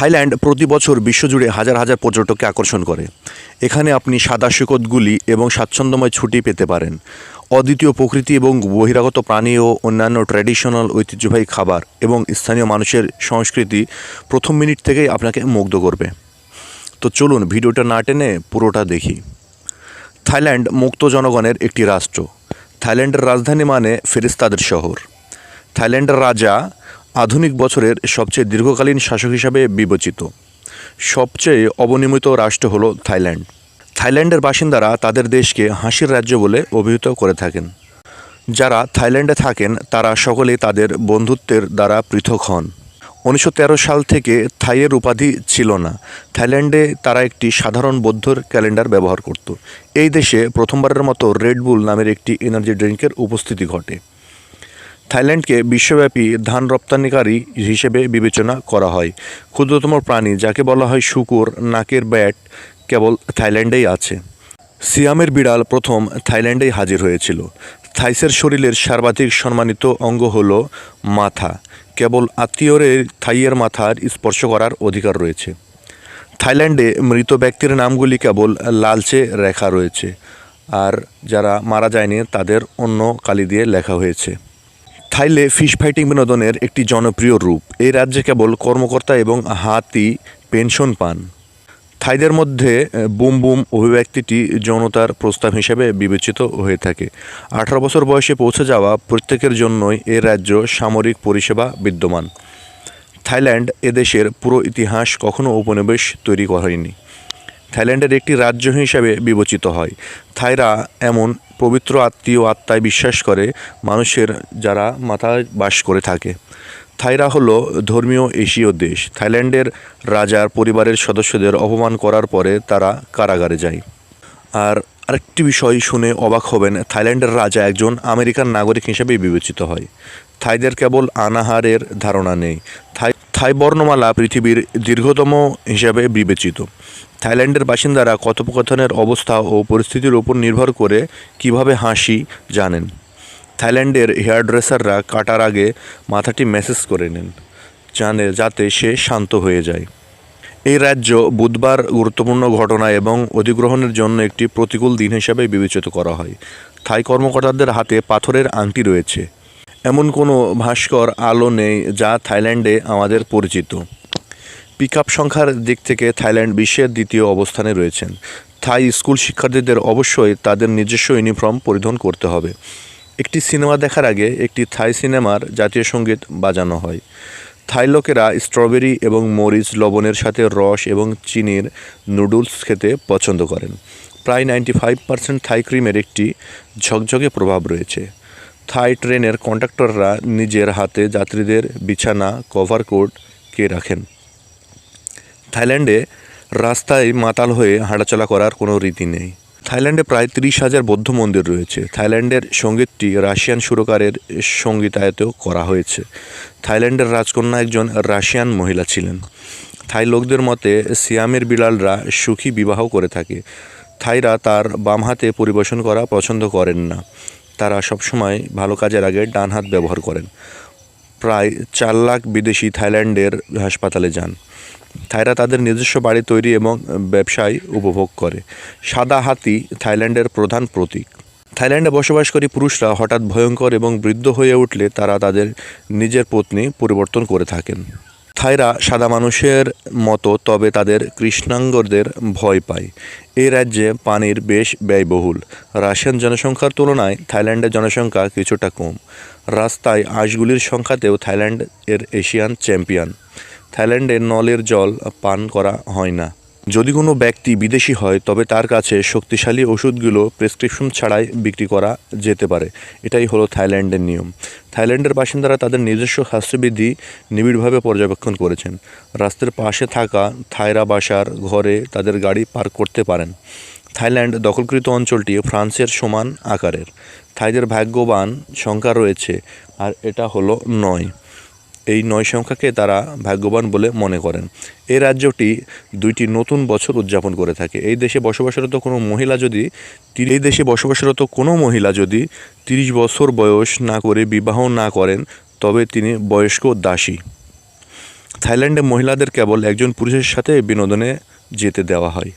Thailand প্রতি বছর বিশ্বজুড়ে হাজার হাজার পর্যটককে আকর্ষণ করে। এখানে আপনি সাদা সৈকতগুলি এবং স্বাচ্ছন্দ্যময় ছুটি পেতে পারেন। অদ্বিতীয় প্রকৃতি এবং বহিরাগত প্রাণী ও অন্যান্য ট্র্যাডিশনাল ঐতিহ্যবাহী খাবার এবং স্থানীয় মানুষের সংস্কৃতি প্রথম মিনিট থেকেই আপনাকে মুগ্ধ করবে। তো চলুন ভিডিওটা না টেনে পুরোটা দেখি। থাইল্যান্ড মুক্ত জনগণের একটি রাষ্ট্র। থাইল্যান্ডের রাজধানী মানে ফেরিস্তাদের শহর। থাইল্যান্ডের রাজা আধুনিক বছরের সবচেয়ে দীর্ঘকালীন শাসক হিসাবে বিবেচিত। সবচেয়ে অবনিয়মিত রাষ্ট্র হলো থাইল্যান্ড। থাইল্যান্ডের বাসিন্দারা তাদের দেশকে হাসির রাজ্য বলে অভিহিত করে থাকেন। যারা থাইল্যান্ডে থাকেন, তারা সকলেই তাদের বন্ধুত্বের দ্বারা পৃথক হন। উনিশশো তেরো সাল থেকে থাইয়ের উপাধি ছিল না। থাইল্যান্ডে তারা একটি সাধারণ বৌদ্ধর ক্যালেন্ডার ব্যবহার করত। এই দেশে প্রথমবারের মতো রেড বুল নামের একটি এনার্জি ড্রিঙ্কের উপস্থিতি ঘটে। থাইল্যান্ডকে বিশ্বব্যাপী ধান রপ্তানিকারী হিসেবে বিবেচনা করা হয়। ক্ষুদ্রতম প্রাণী, যাকে বলা হয় শুকুর, নাকের ব্যাট, কেবল থাইল্যান্ডেই আছে। সিয়ামের বিড়াল প্রথম থাইল্যান্ডেই হাজির হয়েছিল। থাইসের শরীরের সর্বাধিক সম্মানিত অঙ্গ হল মাথা। কেবল আত্মীয়রের থাইয়ের মাথার স্পর্শ করার অধিকার রয়েছে। থাইল্যান্ডে মৃত ব্যক্তির নামগুলি কেবল লালচে রেখা রয়েছে। আর যারা মারা যায়নি, তাদের অন্য কালি দিয়ে লেখা হয়েছে। থাইলে ফিশ ফাইটিং বিনোদনের একটি জনপ্রিয় রূপ। এই রাজ্যে কেবল কর্মকর্তা এবং হাতি পেনশন পান। থাইদের মধ্যে বুম বুম অভিব্যক্তিটি যৌনতার প্রস্তাব হিসেবে বিবেচিত হয়ে থাকে। আঠারো বছর বয়সে পৌঁছে যাওয়া প্রত্যেকের জন্যই এ রাজ্য সামরিক পরিষেবা বিদ্যমান। থাইল্যান্ড এদেশের পুরো ইতিহাস কখনো উপনিবেশ তৈরি করেনি। থাইল্যান্ডের একটি রাজ্য হিসাবে বিবেচিত হয়। থাইরা এমন পবিত্র আত্মীয় আত্মায় বিশ্বাস করে, মানুষের যারা মাথায় বাস করে থাকে। থাইরা হলো ধর্মীয় এশীয় দেশ। থাইল্যান্ডের রাজার পরিবারের সদস্যদের অপমান করার পরে তারা কারাগারে যায়। আর আরেকটি বিষয় শুনে অবাক হবেন, থাইল্যান্ডের রাজা একজন আমেরিকান নাগরিক হিসেবে বিবেচিত হয়। থাইদের কেবল আনাহারের ধারণা নেই। থাই থাই বর্ণমালা পৃথিবীর দীর্ঘতম হিসাবে বিবেচিত। থাইল্যান্ডের বাসিন্দারা কথোপকথনের অবস্থা ও পরিস্থিতির উপর নির্ভর করে কীভাবে হাসি জানেন। থাইল্যান্ডের হেয়ার ড্রেসাররা কাটার আগে মাথাটি ম্যাসেজ করে নেন, জানে যাতে সে শান্ত হয়ে যায়। এই রাজ্য বুধবার গুরুত্বপূর্ণ ঘটনা এবং অধিগ্রহণের জন্য একটি প্রতিকূল দিন হিসাবে বিবেচিত করা হয়। থাই কর্মকর্তাদের হাতে পাথরের আংটি রয়েছে। এমন কোনো ভাস্কর আলো নেই যা থাইল্যান্ডে আমাদের পরিচিত। পিক আপ সংখ্যার দিক থেকে থাইল্যান্ড বিশ্বের দ্বিতীয় অবস্থানে রয়েছেন। থাই স্কুল শিক্ষার্থীদের অবশ্যই তাদের নিজস্ব ইউনিফর্ম পরিধান করতে হবে। একটি সিনেমা দেখার আগে একটি থাই সিনেমার জাতীয় সংগীত বাজানো হয়। থাই লোকেরা স্ট্রবেরি এবং মরিচ লবণের সাথে রস এবং চিনির নুডলস খেতে পছন্দ করেন। প্রায় নাইনটি ফাইভ পার্সেন্ট থাই ক্রিমের একটি ঝকঝকে প্রভাব রয়েছে। থাই ট্রেনের কন্ডাক্টররা নিজের হাতে যাত্রীদের বিছানা, কভার কোট কে রাখেন। থাইল্যান্ডে রাস্তায় মাতাল হয়ে হাঁটাচলা করার কোনো রীতি নেই। থাইল্যান্ডে প্রায় তিরিশ হাজার বৌদ্ধ মন্দির রয়েছে। থাইল্যান্ডের সঙ্গীতটি রাশিয়ান সুরকারের সঙ্গীতায়ত করা হয়েছে। থাইল্যান্ডের রাজকন্যা একজন রাশিয়ান মহিলা ছিলেন। থাই লোকদের মতে, সিয়ামের বিড়ালরা সুখী বিবাহ করে থাকে। থাইরা তার বাম হাতে পরিবেশন করা পছন্দ করেন না। তারা সবসময় ভালো কাজের আগে ডান হাত ব্যবহার করেন। প্রায় চার লাখ বিদেশি থাইল্যান্ডের হাসপাতালে যান। থাইরা তাদের নিজস্ব বাড়ি তৈরি এবং ব্যবসায় উপভোগ করে। সাদা হাতি থাইল্যান্ডের প্রধান প্রতীক। থাইল্যান্ডে বসবাসকারী পুরুষরা হঠাৎ ভয়ঙ্কর এবং বৃদ্ধ হয়ে উঠলে তারা তাদের নিজের পত্নী পরিবর্তন করে থাকেন। থাইরা সাদা মানুষের মতো, তবে তাদের কৃষ্ণাঙ্গদের ভয় পায়। এই রাজ্যে পানির বেশ ব্যয়বহুল। রাশিয়ান জনসংখ্যার তুলনায় থাইল্যান্ডের জনসংখ্যা কিছুটা কম। রাস্তায় আঁশগুলির সংখ্যাতেও থাইল্যান্ড এর এশিয়ান চ্যাম্পিয়ন। থাইল্যান্ডে নলের জল পান করা হয় না। যদি কোনো ব্যক্তি বিদেশি হয়, তবে তার কাছে শক্তিশালী ওষুধগুলো প্রেসক্রিপশন ছাড়াই বিক্রি করা যেতে পারে। এটাই হলো থাইল্যান্ডের নিয়ম। থাইল্যান্ডের বাসিন্দারা তাদের নিজস্ব স্বাস্থ্যবিধি নিবিড়ভাবে পর্যবেক্ষণ করেছেন। রাস্তার পাশে থাকা থাইরা বাসার ঘরে তাদের গাড়ি পার্ক করতে পারেন। থাইল্যান্ড দখলকৃত অঞ্চলটি ফ্রান্সের সমান আকারের। থাইদের ভাগ্যবান সংখ্যা রয়েছে, আর এটা হলো নয়। এই নয় সংখ্যাকে তারা ভাগ্যবান বলে মনে করেন। এই রাজ্যটি দুইটি নতুন বছর উদযাপন করে থাকে। এই দেশে বসবাসরত কোনো মহিলা যদি এই দেশে বসবাসরত কোনো মহিলা যদি তিরিশ বছর বয়স না করে বিবাহ না করেন, তবে তিনি বয়স্ক দাসী। থাইল্যান্ডে মহিলাদের কেবল একজন পুরুষের সাথে বিনোদনে যেতে দেওয়া হয়।